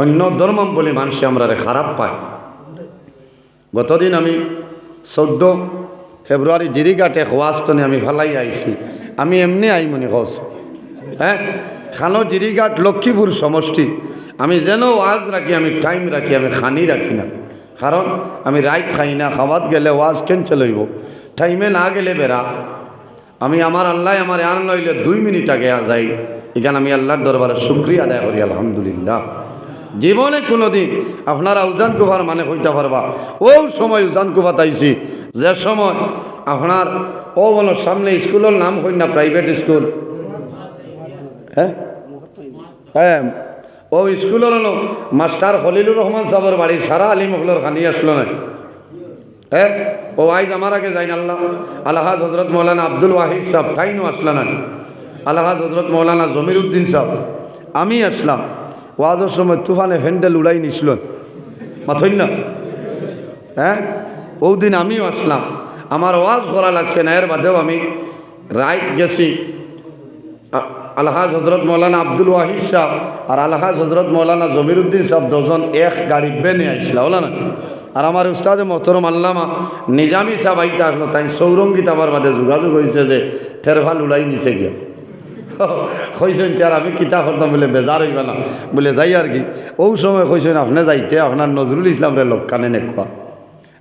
অন্য ধর্মম বলে মানুষ আমরা খারাপ পায়। গতদিন আমি চৌদ্দ ফেব্রুয়ারি জিরিঘাটে হোয়াস্তনে আমি ফালাই আইছি। আমি এমনি আই মনে কস হ্যাঁ খানো জিরিঘাট লক্ষ্মীপুর সমষ্টি। আমি যেন ওয়াজ রাখি আমি টাইম রাখি আমি খানি রাখি না। কারণ আমি রাইত খাই না খাওয়াত গেলে ওয়াজ কেন চলইব? টাইমে না গেলে বেড়া আমি আমার আল্লাহ আমার আন লইলে দুই মিনিট আগে যাই এখানে আমি আল্লাহর দরবারে শুক্রিয়া আদায় করি, আলহামদুলিল্লাহ। জীবনে কোনো দিন আপনারা উজান কুফার মানে হইতে পারবা। ও সময় উজান কুফা তাইছি, যে সময় আপনার, ও বলো সামনে স্কুলের নাম হই না প্রাইভেট স্কুল হ্যাঁ? হ্যাঁ ও স্কুলের মাস্টার খলিলুর রহমান সাহেবের বাড়ি, সারা আলী মহলের খানি আসলো না। হ্যাঁ? ও আইজ আমার আগে যাইন আল্লাহ। আল্লাহাজ হজরত মৌলানা আব্দুল ওয়াহিদ তাইনও আসলাম না। আল্লাহাজ হজরত মৌলানা জমির উদ্দিন সাহেব, আমি আসলাম। ওয়াজের সময় তুফানে ফ্যান্ডেল উড়াই নিছিল। মাথইন না? হ্যাঁ? ওদিন আমিও আসলাম। আমার ওয়াজ করা লাগছে না, এর বাদেও আমি রাইত গেছি। আলহাজ হজরত মৌলানা আব্দুল ওয়াহিদ সাহ আর আলহাজ হজরত মৌলানা জমিরুদ্দিন সাহ দুজন এক গাড়ি বেনে আসলা হলো না? আর আমার উস্তাদ মোহতরম আল্লামা নিজামি সাহ আইতে আসলো, তাই সৌরঙ্গিত আবার বাদে যোগাযোগ হয়েছে যে থেরফাল উড়াই নিছে গিয়া। কইছেন তার আমি কিতা করতাম বলে বেজার হইবা না। বলে, যাই আর কি? ও সময় কইছেন আপনি যাইতে আপনার নজরুল ইসলাম রে লক্ষানে নেকুয়া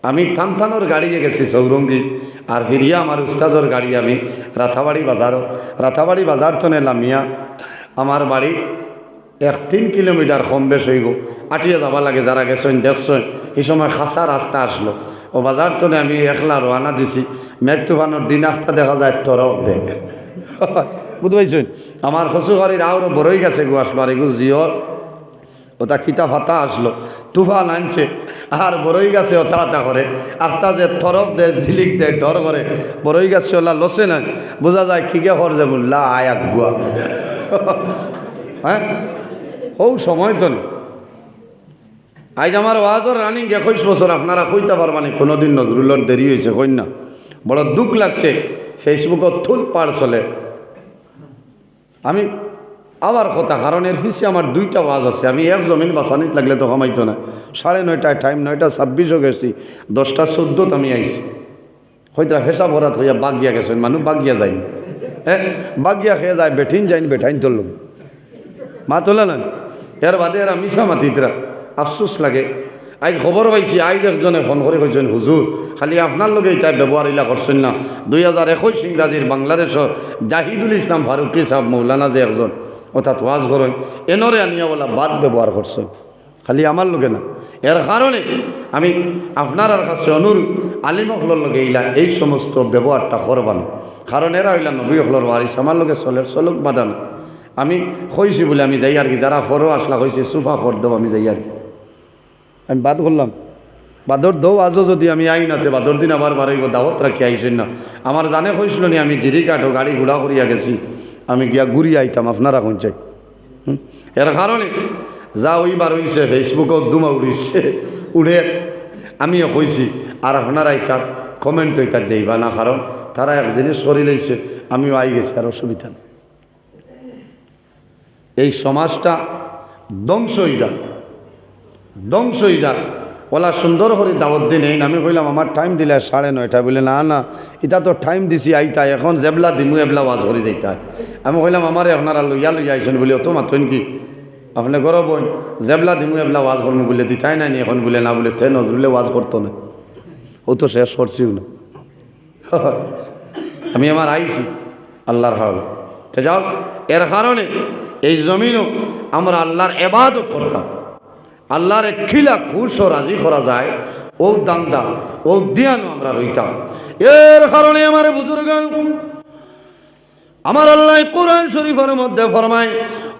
আমি থানথানোর গাড়িয়ে গেছি সৌরঙ্গী আর ফিরিয়া আমার উস্তাজর গাড়ি আমি রাথাবাড়ি বাজারও রাথাবাড়ি বাজার তো লামিয়া আমার বাড়ি এক তিন কিলোমিটার কম বেশ হইব আটিয়ে যাবা লাগে যারা গেছেন দেখছেন এই সময় খাসা রাস্তা আসলো ও বাজার তো আমি একলা রোয়ানা দিছি। মেঘ তুফানোর দিন আস্তা দেখা যায় তরক দে বুঝতে পাইছেন আমার শ্বশুরবাড়ির আরও বড়ই গেছে গো আসলো আর এগু জিওর। ওটা কিতা ফাতা আসলো। তুফান আনছে, আর বড়ই গাছে ওটা আতা করে। আস্তা যে থরক দে, ঝিলিক দে, ডর করে, বড়ই গাছে ওলা লসে না বোঝা যায় কিকে কর যে মুল্লা আয় আগুয়া হ্যাঁ? হৌ সময় তো। আজ আমার ওয়াজর রানিং একুশ বছর, আপনারা কইতে পারবানি, কোনোদিন নজরুলের দেরি হয়েছে কই না। বড় দুঃখ লাগছে, ফেসবুকত থুল পার চলে। আমি আবার কথা, কারণ এর পিছিয়ে আমার দুইটা ওয়াজ আছে। আমি এক জমিন বাসানিত লাগলে তো কমাইতো না। সাড়ে নয়টায় টাইম নয়টা, ছাব্বিশও গেছি, দশটা, চোদ্দোত আমি আইছি। হয়তো ফেসা ভরাত হইয়া বাগিয়া গেছেন মানুষ বাগিয়া যায়নি হ্যাঁ বাগিয়া খেয়ে যায়, বেঠিন যাইন, বেঠাইন তুললাম মা তোলা না? এর বাদে এরা মিশা মাতিতরা। আফসোস লাগে। আজ খবর পাইছি আজ একজনে ফোন করে কইছেন হুজুর খালি আপনার লগে এটা ব্যবহার ইলা করছেন না। দুই হাজার একুশ ইংরাজির বাংলাদেশর জাহিদুল ইসলাম ফারুকি সাহেব মৌলানা যে একজন অর্থাৎ ওয়াজ করেন এনরে আনিয়া বলা বাদ ব্যবহার করছেন খালি আমার লোকে না। এর কারণে আমি আপনার কাছে অনুরোধ আলিমকলর লগে ইলা এই সমস্ত ব্যবহারটা করবানো কারণ এরা হইলা নবী হলর ওয়ারিস আমার লগে চলের চলক বাদানো আমি কইছি বলে, আমি যাই আর কি যারা ফরও আসলা কইছে সুফা ফর দেব, আমি যাই আর কি। আমি বাদ করলাম। বাদর দৌ আজও যদি আমি আই নাতে বাদর দিন আবার বাড়াইব, দাওয়াত রাখি, আইসেন না। আমার জানে কইছিল নি, আমি জিরি কাঠো গাড়ি ঘোড়া করিয়া গেছি, আমি গিয়া ঘুরি আইতাম, আপনারা কোন চাই? এর কারণে যা ওইবার হইছে ফেসবুকত দুমা উড়িছে, উড়ে আমিও কইছি, আর আপনারা তার কমেন্ট তার যাইবা না, কারণ তারা এক জিনিস করি লইছে, আমিও আই গেছি, আর অসুবিধা এই সমাজটা ধ্বংস হয়ে যাক। ধ্বংস হয়ে যাক। ওলা সুন্দর করে দাওয়াত দিন এই আমি কইলাম, আমার টাইম দিলে সাড়ে নয়টা। বলে, না না এটা তো টাইম দিছি, আইতা, এখন জেবলা দিমু, এবলা ওয়াজ করে যাইতা। আমি কইলাম, আমার আপনারা লইয়া লইয়া আইসেন বলে অত মাথইন কি? আপনি গরব বোন জেবলা দিমু, এবলা ওয়াজ করব বলে দিতাই নাই এখন বলে, না, বলে, তে নজরুলে ওয়াজ করতো না। ও তো শেষ করছিও না। আমি আমার আইছি, আল্লাহর হাওলা তো যাও, এর কারণে এই জমিনও আমরা আল্লাহর এবাদত করতাম। আল্লাহর খিলা খুশ ও রাজি করা যায়। ও দান্দা ও দিয়ানো আমরা রইতাম এর কারণে আমার বুজুর্গ আমার আল্লাহ কোরআন শরীফের মধ্যে ফরমায়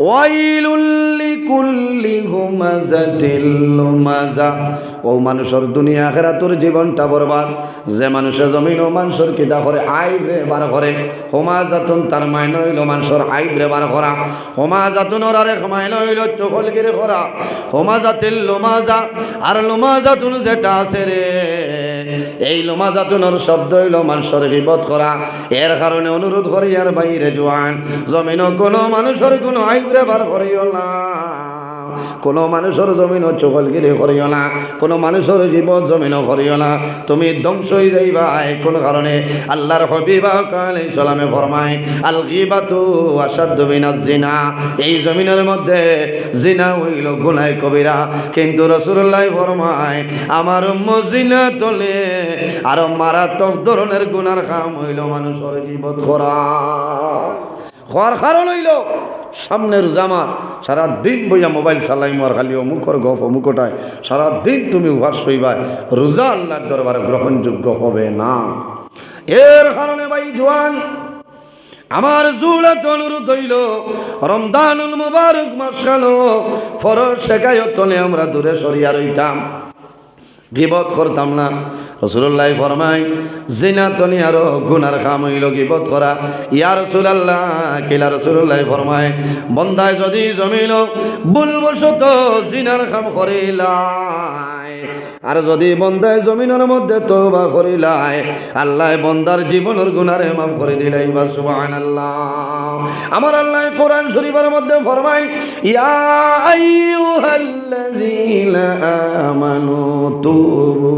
ওয়াইলুল্লি কুল্লি হুমাজাতিল লুমাজা। ও মানুষের দুনিয়া আখেরাতুর জীবনটা বরবাদ। যে মানুষের জমিন ও মানুষের কিতা করে আইব্রে বার করে, হোমাজাতুন তার মাইন হইল মানুষের আইব্রে বার করা। হোমাজাতুনের আরেক মাইন হইল চকলগিরি করা। হোমাজাতিল লোমাজা, আর লোমাজাতুন যেটা আছে রে এই লোমা লোমাজাতুনের শব্দ হইল মানুষের বিপদ করা। এর কারণে অনুরোধ করি আর বাইরে জোয়ান জমিন কোনো মানুষের কোনো আইবরে বার করিও না। কোনো মানুষের জমিনও চকলগিরি করিও না, কোনো মানুষের জীবন জমিনও করিও না। তুমি ধ্বংস হয়ে যাইবা কোন কারণে? আল্লাহর হবিবা কালে সালামে ফরমায়, আল গিবাতু মিনাজ জিনা। এই জমিনের মধ্যে জিনা হইল গুনায় কবিরা। কিন্তু রসুল্লাহ ফরমায়, আমার মজিনা তলে আর মারাত্মক ধরনের গুনার কাম হইল মানুষের জীবত করা। হওয়ার কারণ হইল। জামার সারা দিন বইয়া মোবাইল চালাই মার খালি অমুকর গপ অমুকটায়। সারা দিন তুমি উহার শইবাই রোজা আল্লাহর দরবারে গ্রহণযোগ্য হবে না। এর কারণে ভাই জোয়ান, আমার জুড়াত অনুরোধ হইল রমদানুল মুবারক মাসালো ফরজ শেখায়ত তলে আমরা দূরে সরিয়া রইতাম। গিবত করতাম না। রসুল্লাহ ফরমাই জিনা তনি আরও গুনার খাম হইল গিবত করা। ইয়া রসুলাল্লাহ, কিলা রসুল্লাহ ফরমাই বন্দায় যদি জমিল, ভুলবশত জিনার খাম করিলাই। আর যদি বন্দায় জমিনের মধ্যে তোবা করিলাই, আল্লাহ বন্দার জীবনের গুনারে মাফ করে দিলাই বা সুবহানাল্লাহ। আমার আল্লাহ কোরআন শরীফের মধ্যে ফরমাই ইয়া আইয়ুহাল্লাযীনা আমানু তুবু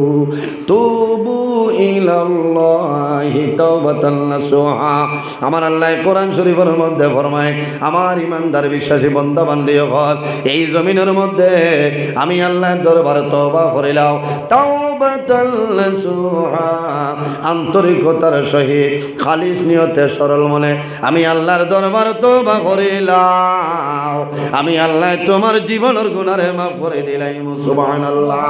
তুবু আমার আল্লাহ কোরআন শরীফের মধ্যে ফরমায়, আমার ইমানদার বিশ্বাসী বন্ধা বান্ধব হল, এই জমিনের মধ্যে আমি আল্লাহর দরবার তওবা করিলাম। নাসুহা, আন্তরিকতার সহিত, খালিস নিয়তে সরল মনে আমি আল্লাহর দরবার তওবা করিলাম। আমি আল্লাহ তোমার জীবনের গুনারে মাফ করে দিলাম, সুবহানাল্লাহ।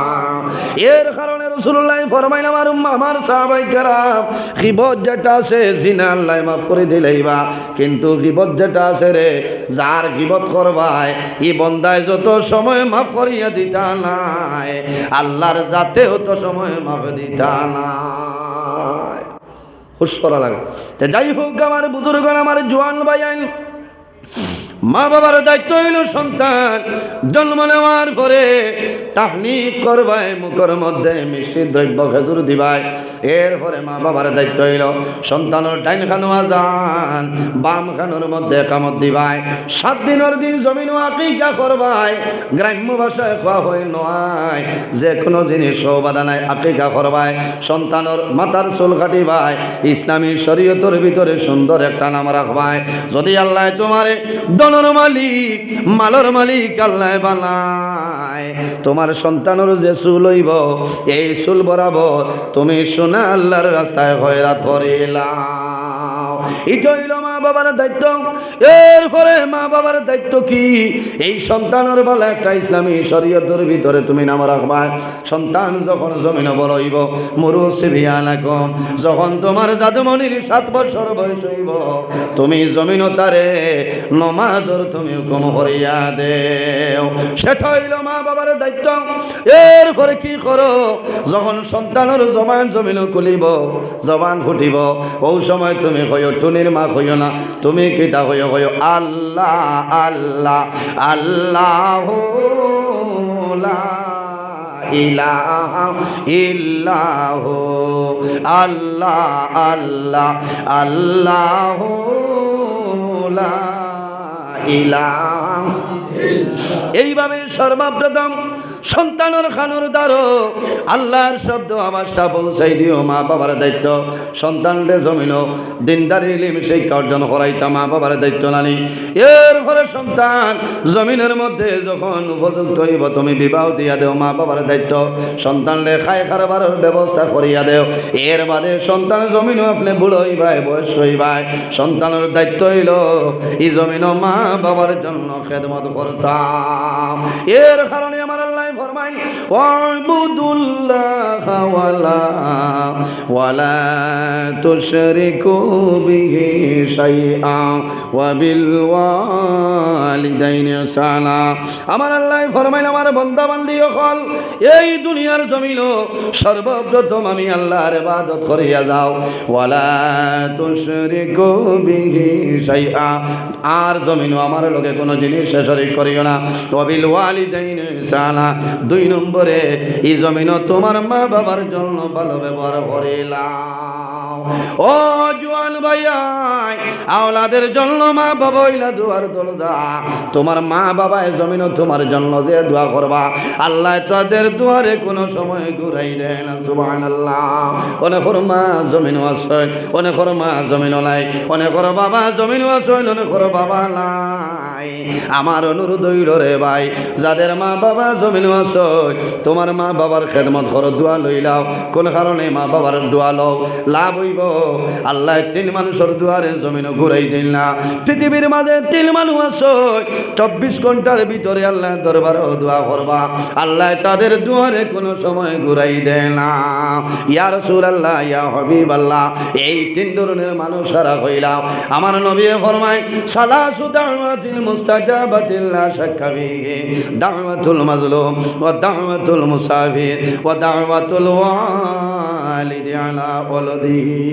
এর কারণে রসুল্লাহ ফরমাইন আমার আমার সাহাবাই কারাম, গিবত যেটা আছে জিনা আল্লাহ মাফ করে দিলেইবা কিন্তু গিবত যেটা আছে রে, যার গিবত করবাই ই বন্দায় যত সময় মাফ করিয়া দিতা নাই, আল্লাহর যাতেও তো সময় মাফ দিতা নাই। হুশ করা লাগে। যাই হোক আমার বুজুর্গ আমার জোয়ান ভাই মা বাবার দায়িত্ব হইল সন্তান। জন্ম নেওয়ার পরে তাহনিক করবায়, মুখের মধ্যে মিষ্টি দ্রব্য খেজুর দিবাই এরপরে মা বাবার দায়িত্ব হইল সন্তানের ডাইন খানো আজান বাম খানোর মধ্যে কামত দিবায়। সাত দিনের দিন জমিন আকিকা করবাই গ্রাম্য ভাষায় খোয়া হয় নয় যে কোনো জিনিস বাধা নাই, আকিকা করবাই সন্তানের মাথার চুল কাটিবাই ইসলামী শরীয়তের ভিতরে সুন্দর একটা নাম রাখবাই যদি আল্লাহ তোমারে দনর মালিক, মালর মালিক আল্লাহ বানায়। তোমার সন্তানের যে চুল হইব, এই চুল বরাবর তুমি সোনা আল্লাহর রাস্তায় হয়রাত করিলাম এটা হইল মা বাবার দায়িত্ব। এরপরে মা বাবার দায়িত্ব কি? এই সন্তানের বেলা একটা ইসলামী শরীয়তের ভিতরে তুমি নাম রাখবা। সন্তান যখন জমিন বড় হইব মরু সিভিয়ানাকম যখন তোমার জাদুমণির সাত বছর বয়স হইব, তুমি জমিন তারে নমাজর তুমি হুকুম করিয়া দেও। সেটা হইল মা বাবার দায়িত্ব। এরপরে কি করো? যখন সন্তানের জবান জমিন খুলিব, জবান ফুটিব ও সময় তুমি কয় টুনির মা হইও না। তুমি কিতা হইও হইও। আল্লাহ আল্লাহ আল্লাহ লা ইলাহা ইল্লাহ। আল্লাহ আল্লাহ আল্লাহ ইলাহা এইভাবে সর্বপ্রথম সন্তানের খানোর দ্বারো আল্লাহর শব্দ আওয়াজটা পৌঁছাই দিও মা বাবার দায়িত্ব। সন্তানরে জমিন দিনদারি ইলিম শিক্ষা অর্জন করাইতা মা বাবার দায়িত্ব নানি। এরপরে সন্তান জমিনের মধ্যে যখন উপযুক্ত হইব, তুমি বিবাহ দিয়া দেও, মা বাবার দায়িত্ব। সন্তানরে খাই খারবার ব্যবস্থা করিয়া দেও। এর বাদে সন্তান জমিন আপনি বুড়ো হইবাই বয়স হইবাই সন্তানের দায়িত্ব হইল, এই জমিন মা বাবার জন্য খেদমত করতাম। এর কারণে আমার আল্লাহ ফরমাই ওয়াবুদুল্লাহ ওয়ালা ওয়ালা তুশরিকু বিহি শাইআ, ওয়া বিল ওয়ালিদাইনি ইহসানা আমার আল্লাহ ফরমাইল আমার বান্দা বান্দি হল এই দুনিয়ার জমিন সর্বপ্রথম আমি আল্লাহর ইবাদত করিয়া যাও। ওয়ালা তুশরিকু বিহি শাইআ, আর জমিন আমার লগে কোনো জিনিস শরীক করিও না। অবিল ওয়ালিদাইন সালা। দুই নম্বরে, এই জমিন তোমার মা বাবার জন্য ভালো ব্যবহার করিলাম। ও জোয়ান ভাইয়াই আওলাদের জন্য মা বাবা হইলা দুয়ার দরজা। তোমার মা বাবা এই জমিনও তোমার জন্য যে দোয়া করবা। আল্লাহ তাদের দুয়ারে কোনো সময় ঘুরাই দেয় না, সুবহানাল্লাহ। অনেকর মা জমিনও আছে অনেকর মা জমিনও নাই অনেকর বাবা জমিনও আছে অনেকর বাবা নাই। আমার অনুরোধ হইল রে ভাই, যাদের মা বাবা জমিনও আছে, তোমার মা বাবার খেদমত করো, দোয়া লইলাও। কোন কারণে মা বাবার দোয়া লও। লাভ হইব আল্লাহ তিন মানুষের দুয়ারে জমিনও ঘুরাই দিল না। পৃথিবীর মাঝে তিন মানুষ আছে, চব্বিশ ঘণ্টার ভিতরে আল্লাহ দরবার দোয়া করবা। আল্লাহ তাদের দুয়ারে কোনো সময় ঘুরাই দেয় না। ইয়া রসুল আল্লাহ ইয়া হবিব আল্লাহ এই তিন ধরনের মানুষ সারা হইলাম আমার নবী ফরমায় সালা দাওয়াতিল মুস্তাজাবাতিল লা শাক্কা ফিহি দাওয়াতুল মাজলুম ওয়া দাওয়াতুল মুসাফির ওয়া দাওয়াতুল ওয়ালিদি আলা ওয়ালাদিহি।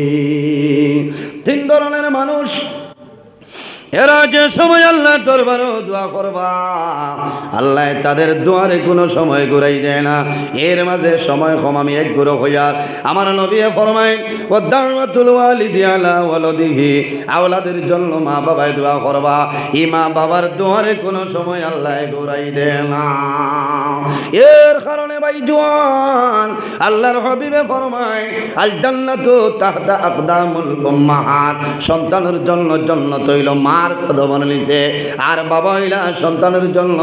তিন ধরনের মানুষ। এরা যে সময় আল্লাহ দরবারও দোয়া করবা। আল্লাহ তাদের দোয়ারে কোনো সময় ঘুরাই দেয় না। এর মাঝে সময় কম, আমি এক গুরু হইয়ার আমার নবী ফরমাই ও দাওয়াতুল ওয়ালিদি আলা ওয়ালাদিহি। আওলাদের জন্য মা বাবায় দোয়া করবা। এই মা বাবার দোয়ারে কোনো সময় আল্লাহ ঘুরাই দেয় না। এর কারণে ভাই জোয়ান, আল্লাহর হবিবে ফরমায় আল জান্নাতু তাহতা আকদামুল উম্মাহাত। সন্তানের জন্য জন্নত হইল মার কদমন নিছে আর বাবা হইলা সন্তানের জন্য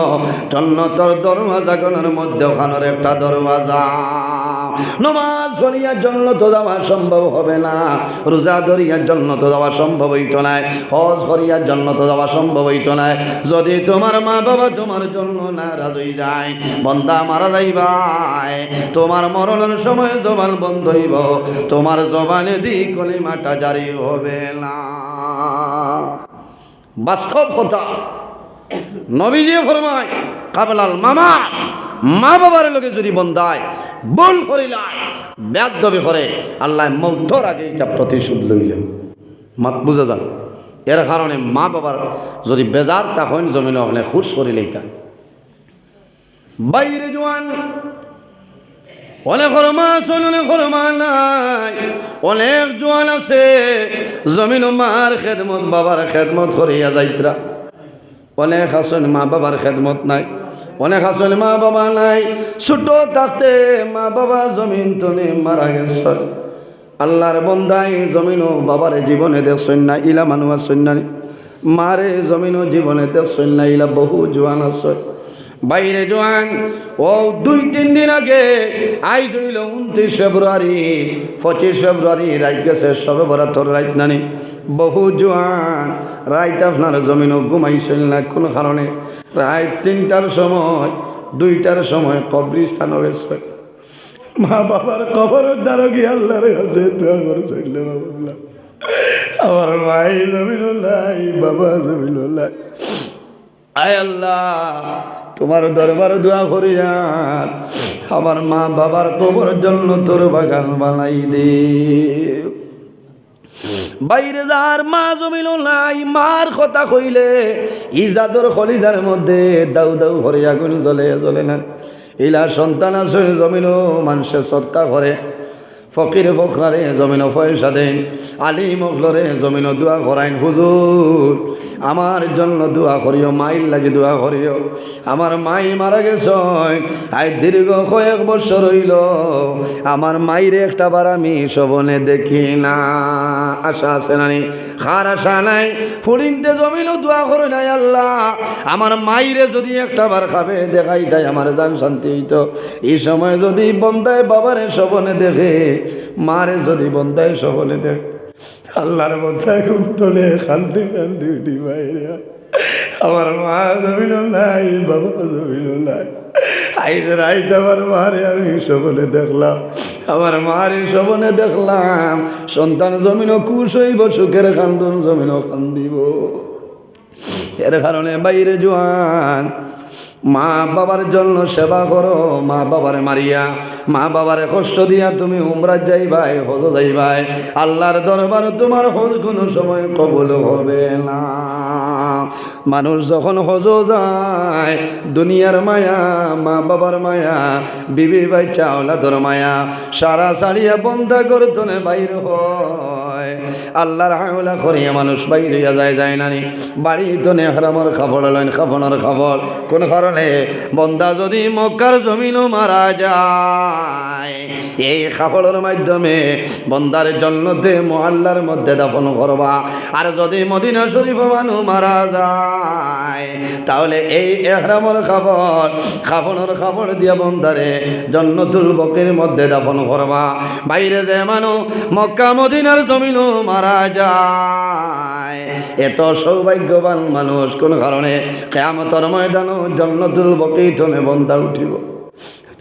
জন্নতর দরওয়াজা, গণের মধ্যখানের একটা দরওয়াজা। নমাজ পড়িয়ার জন্য তো যাওয়া সম্ভব হবে না, রোজা ধরিয়ার জন্য তো যাওয়া সম্ভব হইত নাই হজ করিয়ার জন্য তো যাওয়া সম্ভব হইত নাই যদি তোমার মা বাবা তোমার জন্য নারাজ হয়ে যায়, বন্দা মারা যাইবাই। তোমার মরণের সময় জবান বন্ধ হইব, তোমার জবানে দি কলিমাটা জারি হবে না। বাস্তব কথা। নবীজি ফরমায়, কাবলাল মামা, মা বাবার লোকে যদি বন্ধায় বল করিলায় ব্যাগ দবি করে, আল্লাহ মৌথর আগে এটা প্রতিশোধ লইলে। মাত বুঝা যান? এর কারণে মা বাবার যদি বেজার তখন জমিন ওখানে খুশ করিলেই তা। বাইরে জোয়ান অনেক মা আছে অনেক নাই। অনেক জোয়ান আছে, জমিন মার খেদমত, বাবার খেদমত করিয়া যাইতরা। অনেক আসন মা বাবার খেদমত নাই, অনেক আসন মা বাবা নাই। ছোট থাকতে মা বাবা জমিন তনে মারা গেছে। আল্লাহর বন্দাই জমিনও বাবার জীবনে দেখছেন না, ইলা মানুষ আসছেন না। মারে জমিনও জীবনে দেখছেন না, ইলা বহু জোয়ান আছে। বাইরে জোয়ান। ও দুই তিন দিন আগে আই জইল উনত্রিশ ফেব্রুয়ারি। পঁচিশ ফেব্রুয়ারি রাইত গেছে, সবে বরাতর রাইত নানি। বহু জোয়ান, রাইত আপনার জমিনও ঘুমাইছিল না, কোনো কারণে। রাইত তিনটার সময়, দুইটার সময় কবরিস্থান হয়েছে। মা বাবার কবরের দ্বারা গিয়ে আল্লাহর কাছে আমার মাই জমিনুল্লাহ, বাবা জমিনুল্লাহ। আয় আল্লাহ, তোমার দরবার দোয়া করিয়ান আমার মা বাবার কবর জন্য তোর বাগান বানাই দে। বাইরে যার মা জমিল নাই, মার কথা কইলে ইজাদর খলিজার মধ্যে দাউ দাউ হরে আগুন জ্বলে জ্বলে না। ইলা সন্তান আছে জমিল মানুষে সৎকা করে। ফকির ফখরারে জমিন পয়সা দেন আলী মগলরে জমিন দোয়া করাইন হুজুর। আমার জন্য দোয়া করিও, মাইল লাগে দোয়া করিও। আমার মাই মারা গেছ, আই দীর্ঘ কয়েক বছর হইল। আমার মাইরে একটা বার আমি শবনে দেখি না। আশা আছে নানি খার আশা নাই? ফুড়িনতে জমিনও দোয়া করে নাই আল্লাহ। আমার মাইরে যদি একটা বার খাবে, দেখাই তাই আমার জান শান্তি হইতো। এই সময় যদি বন্দায় বাবারে শবনে দেখে মারে যদি বন্দায় শবনে দেখ আল্লাহর বন্দায় খুব তোলে খান্তি খান্তি উঠি বাইরে আমার মা জমিল নাই, বাবা জমিল নাই। আইদের আইতে আমার মারে আমি শবনে দেখলাম। আমার মারে শবনে দেখলাম। সন্তান জমিনও কুশ হইব, সুখের খান্দন জমিনও খান্দিব। এর কারণে বাইরে জোয়ান মা বাবার জন্য সেবা করো, মা বাবারে মারিয়া। মা বাবারে কষ্ট দিয়া তুমি উমরাত যাইবাই, হজ যাইবাই। আল্লাহর দরবার তোমার হজ কোনো সময় কবল হবে না। মানুষ যখন হজ যায়, দুনিয়ার মায়া, মা বাবার মায়া, বিবি বাচ্চা, ওলাদর মায়া, সারা সারিয়া বন্ধা করতনে বাইর হয়। আল্লাহর হাওলা করিয়া মানুষ বাইরিয়া যায় যায় নানি বাড়ি তনে হারামর খাবড় লইন খাবনের খাবড় কোন কারণে বন্দা যদি মক্কার জমিনও মারা যায়, এই খাবড়ের মাধ্যমে বন্দার জন্মতে মহল্লার মধ্যে দাফন করবা। আর যদি মদিনা শরীফ মানুষ মারা যায়, তাহলে এই এহরামর খাবর খাবনের খাবর দিয়া বন্দারে জন্নতুল বকের মধ্যে দাফন করবা। বাইরে যে মানুষ মক্কা মদিনার জমিনও মারা যায়। এত সৌভাগ্যবান মানুষ, কোন কারণে কেয়ামতর ময়দানও জন্নতুল বকেই তনে বন্ধা উঠিব।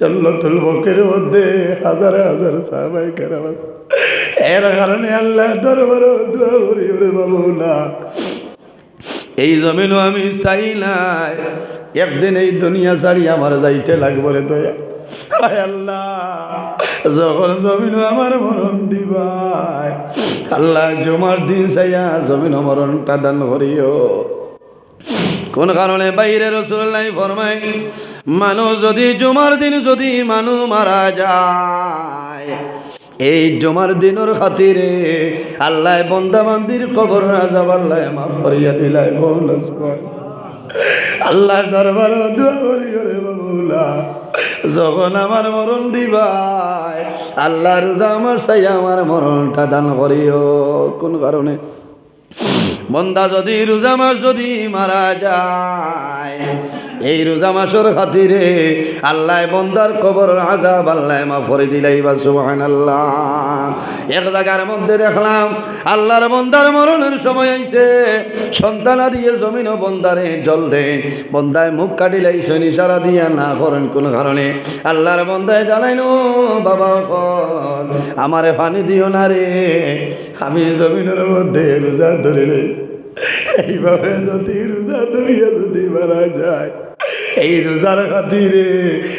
জন্নতুল বকের মধ্যে হাজার হাজার সাহাবাই এর কারণে আল্লাহ দরবার দোয়া করি এই জমিনও আমি স্থায়ী নাই। একদিন এই দুনিয়া ছাড়ি আমার যাইতে লাগবো রে দয়া। আল্লাহ। যখন জমিনও আমার মরণ দিবাই আল্লাহ জমার দিন চাইয়া জমিন মরণটা দান করিও। কোন কারণে বাইরে রসুল্লাহ ফরমাই মানুষ যদি জুমার দিন যদি মানুষ মারা যায়, এই জমার দিনের খাতিরে আল্লাহ বন্দা মন্দির কবর আজাব আল্লাহ মাফ করিয়া দিলাই কৌলাস আল্লাহ দরবার দোয়া করি করে বাবুলা যখন আমার মরণ দিবাই আল্লাহ রোজা আমার চাই আমার মরণটা দান করিও। কোন কারণে? বন্দা যদি রোজা মাস যদি মারা যায় এই রোজা মাসের খাতিরে আল্লাহ বন্দার কবর আজাব আল্লাহ মা ফরে দিলাই বা সুবহান আল্লাহ এক জায়গার মধ্যে দেখলাম আল্লাহর বন্দার মরণের সময় আইছে। সন্তানা দিয়ে জমিন বন্দারে জল দে। বন্দায় মুখ কাটিলাই শনি সারা দিয়া না করেন কোন কারণে। আল্লাহর বন্দায় জানাইনো বাবা আমারে পানি দিও না রে। আমি জমিনের মধ্যে রোজা ধরিলে, এইভাবে যদি রোজা ধরিয়া যদি মারা যায় এই রোজার খাতিরে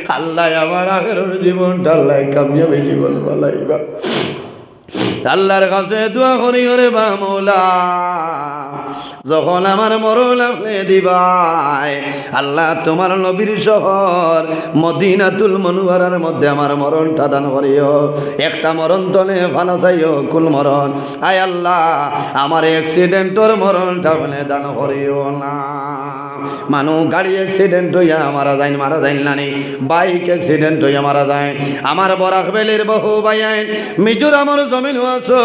আল্লাহ আমার আগের জীবনটা আল্লাহ কামিয়াবি জীবন বলাইবা আল্লাহর কাছে দোয়া করি ওরে বা মৌলা। যখন আমার মরণ আপনি দিবাই আল্লাহ তোমার নবীর শহর মদিনাতুল মনুয়ারার মধ্যে আমার মরণটা দান করিও। একটা মরণ তলে ফানা চাইও কুল মরণ। আয় আল্লাহ, আমার অ্যাক্সিডেন্টর মরণটা বলে দান করিও না। মানুষ গাড়ি অ্যাক্সিডেন্ট হইয়া মারা যায় মারা যায় নানি বাইক অ্যাক্সিডেন্ট হইয়া মারা যায় আমার বরাক বেলির বহু বাইন মিজোরামের জমিনও আছে,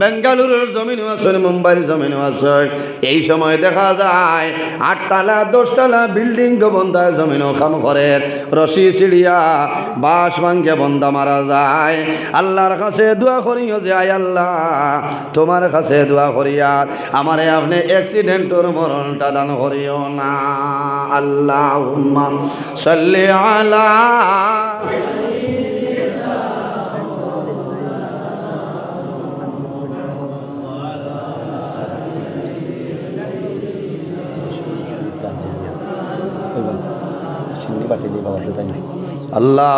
বেঙ্গালুরুর জমিনও আছে, মুম্বাইয়ের জমিনও আছে। এই সময় দেখা যায় আটতলা, দশতলা বিল্ডিং বন্ধা জমিনও কাম করে। রশি চিড়িয়া বাস ভাঙ্গে বন্ধা মারা যায়। আল্লাহর কাছে দোয়া করিও যে, আয় আল্লাহ, তোমার কাছে দোয়া করিয়ার আমারে আপনি অ্যাক্সিডেন্টর মরণটা দান করিও না। আল্লাহ সাল্লি আলা আল্লাহ